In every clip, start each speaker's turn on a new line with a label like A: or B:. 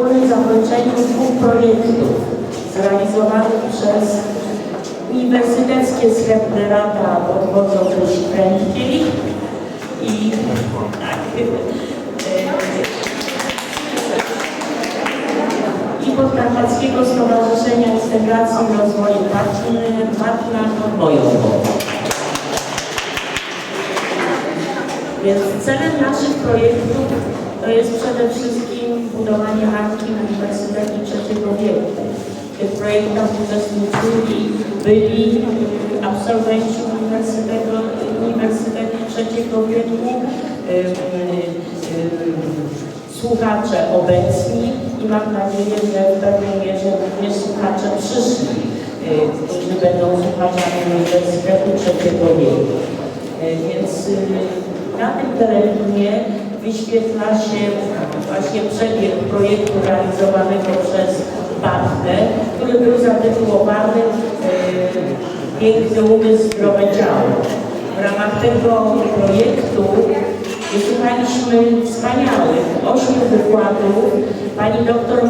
A: stowarzyszeniu dwóch projektów zrealizowanych przez Uniwersyteckie Srebrne Lata pod wodzą Krysi Krętkiej i tak, i Podkarpackiego Stowarzyszenia Integracji i Rozwoju Partna Podbojowo. Więc celem naszych projektów to jest przede wszystkim budowanie marki Uniwersytetu Trzeciego Wieku. Tych projektach uczestniczyli byli absolwenci Uniwersytetu, Uniwersytetu Trzeciego Wieku, ym, ym, słuchacze obecni i mam nadzieję, że w pewnej mierze również słuchacze przyszli, y, którzy będą słuchaczami Uniwersytetu Trzeciego Wieku. Więc y, na tym terenie wyświetla się właśnie przebieg projektu realizowanego przez Bartę, który był zatytułowany e, Piękny umysł, zdrowe ciało. W ramach tego projektu wysłuchaliśmy wspaniałych ośmiu wykładów pani doktor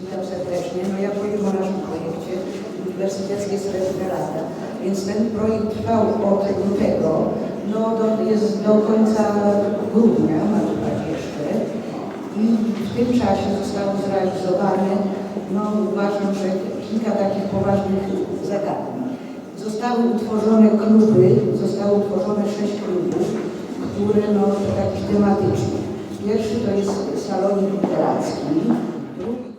B: Witam serdecznie. No ja powiem o naszym projekcie Uniwersyteckie Srebrne Lata. Więc ten projekt trwał od lutego, no do, jest do końca grudnia, ma trwać jeszcze. I w tym czasie zostało zrealizowane, no uważam, że kilka takich poważnych zagadnień. Zostały utworzone kluby, zostało utworzone sześć klubów, które no takich tematycznych. Pierwszy to jest salonik literacki, drugi